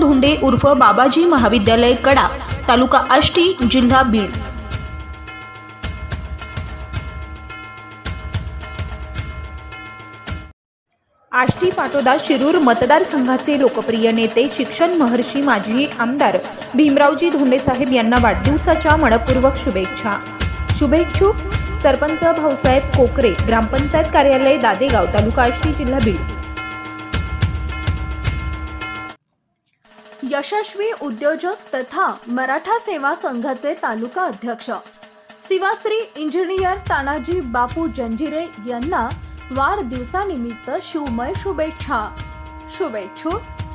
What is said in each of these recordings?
धोंडे उर्फ बाबाजी महाविद्यालय कडा तालुका आष्टी जिल्हा बीड. आष्टी पाटोदा शिरूर मतदारसंघाचे लोकप्रिय नेते शिक्षण महर्षी माजी आमदार भीमरावजी धोंडेसाहेब यांना वाढदिवसाच्या मनपूर्वक शुभेच्छा. शुभेच्छुक सरपंच भाऊसाहेब कोकरे ग्रामपंचायत कार्यालय दादेगाव तालुका आष्टी जिल्हा बीड. यशस्वी उद्योजक तथा मराठा सेवा संघाचे तालुका अध्यक्ष. शिवाश्री इंजिनियर तानाजी बापू जंजिरे यांना वाढदिवसानिमित्त शिवमय शुभेच्छा. शुभेच्छू.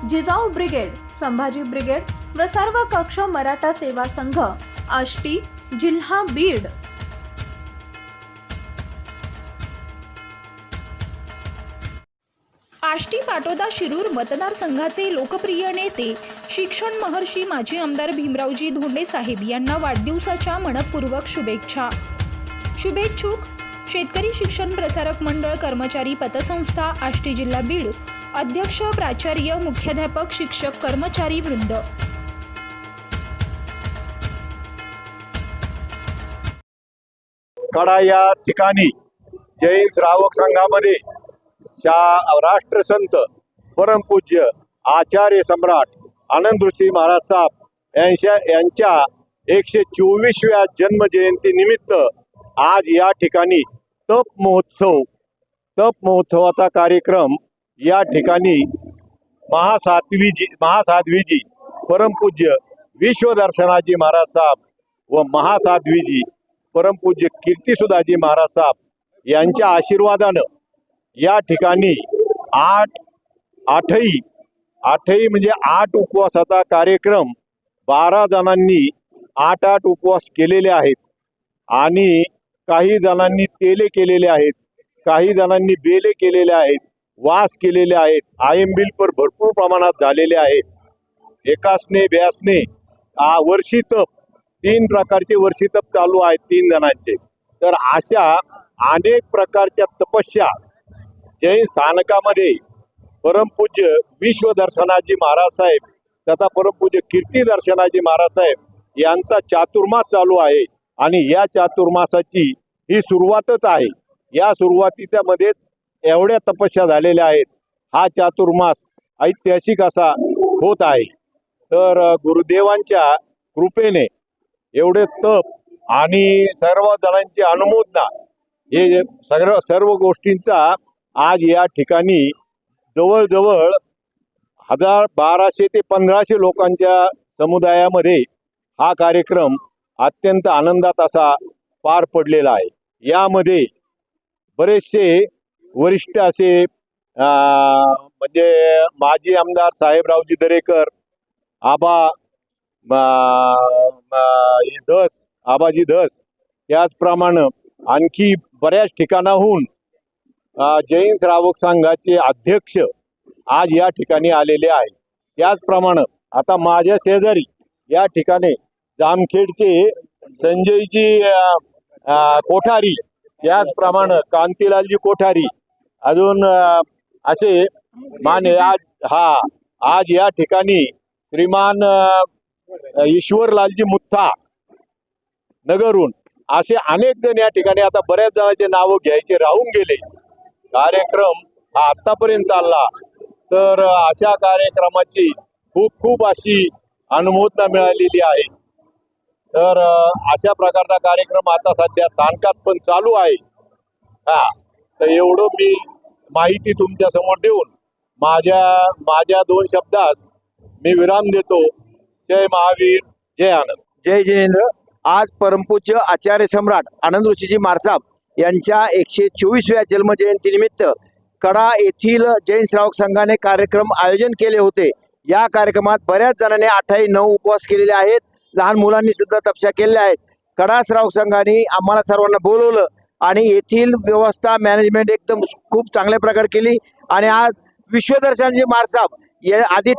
जिजाऊ ब्रिगेड संभाजी ब्रिगेड व सर्व कक्ष मराठा सेवा संघ आष्टी जिल्हा बीड. आष्टी पाटोदा शिरूर मतदारसंघाचे लोकप्रिय नेते शिक्षण महर्षी माजी आमदार भीमरावजी धोंडे साहेब यांना वाढदिवसाच्या मनपूर्वक शुभेच्छा. शुभेच्छुक शेतकरी शिक्षण प्रसारक मंडळ कर्मचारी पतसंस्था आष्टी जिल्हा बीड अध्यक्ष प्राचार्य मुख्याध्यापक शिक्षक कर्मचारी वृंद. कडा या ठिकाणी. जैन श्रावक संघामध्ये. शा राष्ट्रसंत परमपूज्य आचार्य सम्राट आनंद ऋषी महाराज साहेब यांच्या यांच्या एकशे चोवीसव्या जन्मजयंती निमित्त आज या ठिकाणी तप महोत्सव तप महोत्सवाचा कार्यक्रम या ठिकाणी महासाध्वीजी महासाध्वीजी परमपूज्य विश्वदर्शनाजी महाराज साहेब व महासाध्वीजी परमपूज्य कीर्तिसुधाजी महाराज साहेब यांच्या आशीर्वादानं या ठिकाणी आठ आठही आठही म्हणजे आठ उपवासाचा कार्यक्रम बारा जणांनी आठ आठ उपवास केलेले आहेत. आणि काही जणांनी तेले केलेले आहेत काही जणांनी बेले केलेले आहेत वास केलेले आहेत आयंबिल पर भरपूर प्रमाणात झालेले आहेत. एकासने ब्यासने आ, वर्षी तप तीन प्रकारचे वर्षी तप चालू आहेत तीन जणांचे. तर अशा अनेक प्रकारच्या तपस्या जैन स्थानकामध्ये परमपूज्य विश्वदर्शनाजी महाराज साहेब तथा परमपूज्य कीर्ती दर्शनाजी महाराज साहेब यांचा चातुर्मास चालू आहे. आणि या चातुर्मासाची ही सुरुवातच आहे. या सुरुवातीच्या मध्येच एवढ्या तपस्या झालेल्या आहेत. हा चातुर्मास ऐतिहासिक असा होत आहे. तर गुरुदेवांच्या कृपेने एवढे तप आणि सर्व जणांची अनुमोदना हे जे सर्व सर्व गोष्टींचा आज या ठिकाणी जवळजवळ हजार बाराशे ते पंधराशे लोकांच्या समुदायामध्ये हा कार्यक्रम अत्यंत आनंदात असा पार पडलेला आहे. यामध्ये बरेचसे वरिष्ठ असे म्हणजे माजी आमदार साहेबरावजी दरेकर आबा हे धस आबाजी धस त्याचप्रमाणे आणखी बऱ्याच ठिकाणाहून जैन श्रावक संघाचे अध्यक्ष आज या ठिकाणी आलेले आहे त्याचप्रमाणे आता माझ्या शेजारी या ठिकाणी जामखेडचे संजयजी कोठारी त्याचप्रमाणे कांतीलालजी कोठारी अजून असे माने आज हा आज या ठिकाणी श्रीमान ईश्वरलालजी मुत्था नगरून असे अनेक जण या ठिकाणी आता बऱ्याच जणांचे नावं घ्यायचे राहून गेले. कार्यक्रम हा आतापर्यंत चालला. तर अशा कार्यक्रमाची खूप खूप अशी अनुमोदना मिळालेली आहे. तर अशा प्रकारचा कार्यक्रम आता सध्या स्थानकात पण चालू आहे. हा तर एवढं मी माहिती तुमच्यासमोर देऊन माझ्या माझ्या दोन शब्दास मी विराम देतो. जय महावीर जय आनंद. जय जिनेंद्र. आज परमपूज्य आचार्य सम्राट आनंद ऋषीजी मारसाब यांच्या एकशे चोवीसव्या जन्मजयंतीनिमित्त कडा येथील जैन श्रावक संघाने कार्यक्रम आयोजन केले होते. या कार्यक्रमात बऱ्याच जणांनी अठ्ठाई नऊ उपवास केलेले आहेत. लहान मुलांनी सुद्धा तपशा केलेल्या आहेत. कडा श्रावक संघाने आम्हाला सर्वांना बोलवलं आणि येथील व्यवस्था मॅनेजमेंट एकदम खूप चांगल्या प्रकारे केली. आणि आज विश्वदर्शनजी मारसाब या आधी